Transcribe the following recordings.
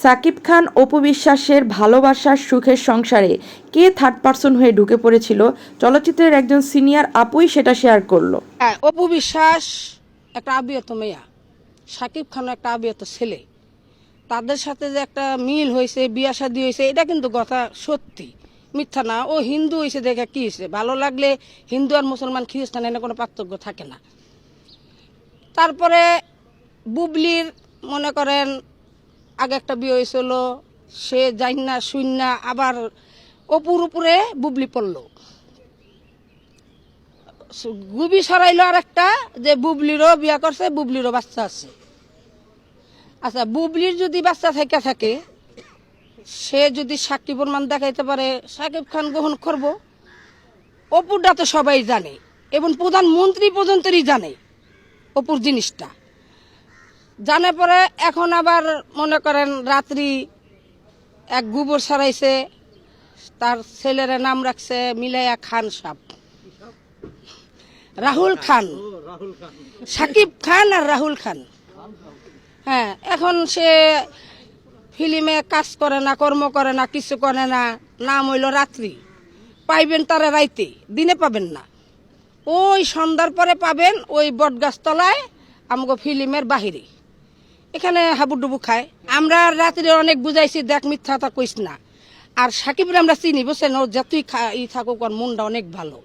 সাকিব খান অপু বিশ্বাসের ভালোবাসার সুখের সংসারে কে থার্ড পার্সন হয়ে ঢুকে পড়েছিল? চলচ্চিত্রের একজন সিনিয়র আপুই সেটা শেয়ার করল। হ্যাঁ অপু বিশ্বাস একটা আবিয়ত মেয়া, সাকিব খান একটা আবিয়ত ছেলে। তাদের সাথে যে একটা মিল হয়েছে, বিয়া শাদি হয়েছে, এটা কিন্তু কথা সত্যি। মিথ্যা না, ও হিন্দু হয়েছে দেখে কি হয়েছে? ভালো লাগলে হিন্দু আর মুসলমান, খ্রিস্টান এনে কোনো পার্থক্য থাকে না। তারপরে বুবলির মনে করেন আগে একটা বিয়ে হয়েছিল, সে যাই না শুন না, আবার অপুর উপরে বুবলি পড়ল। গুবি সরাইলো আর একটা যে বুবলিরও বিয়া করছে, বুবলিরও বাচ্চা আছে। আচ্ছা বুবলির যদি বাচ্চা থেকে থাকে, সে যদি সাক্ষী প্রমাণ দেখাইতে পারে, সাকিব খান গ্রহণ করব। অপুরটা তো সবাই জানে, এবং প্রধানমন্ত্রী পর্যন্তই জানে অপুর জিনিসটা। জানে পরে এখন আবার মনে করেন রাত্রি এক গোবর সরাইছে তার ছেলের নাম রাখছে মিলাইয়া খান সাপ। রাহুল খান। সাকিব খান আর রাহুল খান। হ্যাঁ এখন সে ফিল্মে কাজ করে না কর্ম করে না কিছু করে না নাম হইল রাত্রি। পাইবেন তারা রাইতে দিনে পাবেন না। ওই সন্ধ্যার পরে পাবেন ওই বটগাছতলায় আমগো ফিল্মের বাহিরে। এখানে হাবুডুবু খায়। আমরা রাত্রে অনেক বুঝাইছি, দেখ মিথ্যা তা কইস না। আর সাকিবের আমরা চিনি, বুঝছেন? ও যতই ই থাকুক, ওর মনটা অনেক ভালো।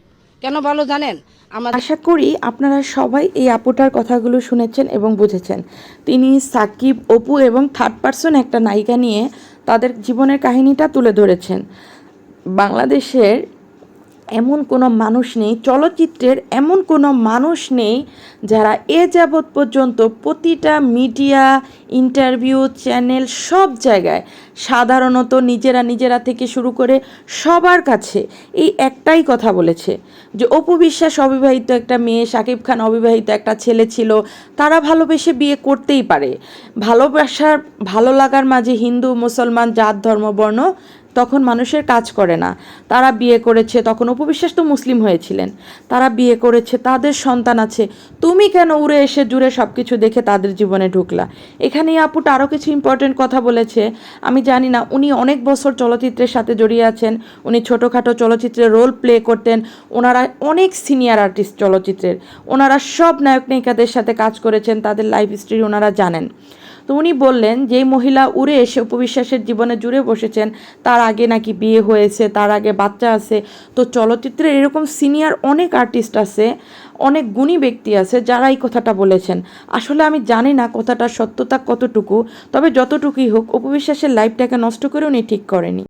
কেন ভালো জানেন? আমাদের আশা করি আপনারা সবাই এই আপুটার কথাগুলো শুনেছেন এবং বুঝেছেন। তিনি সাকিব, অপু এবং থার্ড পার্সন একটা নায়িকা নিয়ে তাদের জীবনের কাহিনীটা তুলে ধরেছেন। বাংলাদেশের এমন কোনো মানুষ নেই, চলচ্চিত্রের এমন কোনো মানুষ নেই যারা এ যাবৎ পর্যন্ত প্রতিটা মিডিয়া, ইন্টারভিউ, চ্যানেল সব জায়গায় সাধারণত নিজেরা নিজেরা থেকে শুরু করে সবার কাছে এই একটাই কথা বলেছে যে অপু বিশ্বাস অবিবাহিত একটা মেয়ে, শাকিব খান অবিবাহিত একটা ছেলে ছিল, তারা ভালোবেসে বিয়ে করতেই পারে। ভালোবাসার, ভালো লাগার মাঝে হিন্দু, মুসলমান, জাত, ধর্ম, বর্ণ তখন মানুষের কাজ করে না। তারা বিয়ে করেছে, তখন উপবিশ্বাস তো মুসলিম হয়েছিলেন। তারা বিয়ে করেছে, তাদের সন্তান আছে। তুমি কেন উড়ে এসে জুড়ে সব কিছু দেখে তাদের জীবনে ঢুকলা? এখানে আপুটা আরও কিছু ইম্পর্টেন্ট কথা বলেছে। আমি জানি না, উনি অনেক বছর চলচ্চিত্রের সাথে জড়িয়ে আছেন। উনি ছোটোখাটো চলচ্চিত্রে রোল প্লে করতেন। ওনারা অনেক সিনিয়র আর্টিস্ট চলচ্চিত্রের। ওনারা সব নায়ক নায়িকাদের সাথে কাজ করেছেন, তাদের লাইফ হিস্ট্রি ওনারা জানেন। তো উনি বললেন, যেই মহিলা উড়ে এসে উপবিশ্বাসের জীবনে জুড়ে বসেছেন, তার আগে নাকি বিয়ে হয়েছে, তার আগে বাচ্চা আছে। তো চলচ্চিত্রের এরকম সিনিয়র অনেক আর্টিস্ট আছে, অনেক গুণী ব্যক্তি আছে যারা এই কথাটা বলেছেন। আসলে আমি জানি না কথাটার সত্যতা কতটুকু, তবে যতটুকুই হোক, উপবিশ্বাসের লাইফটাকে নষ্ট করে উনি ঠিক করেনি।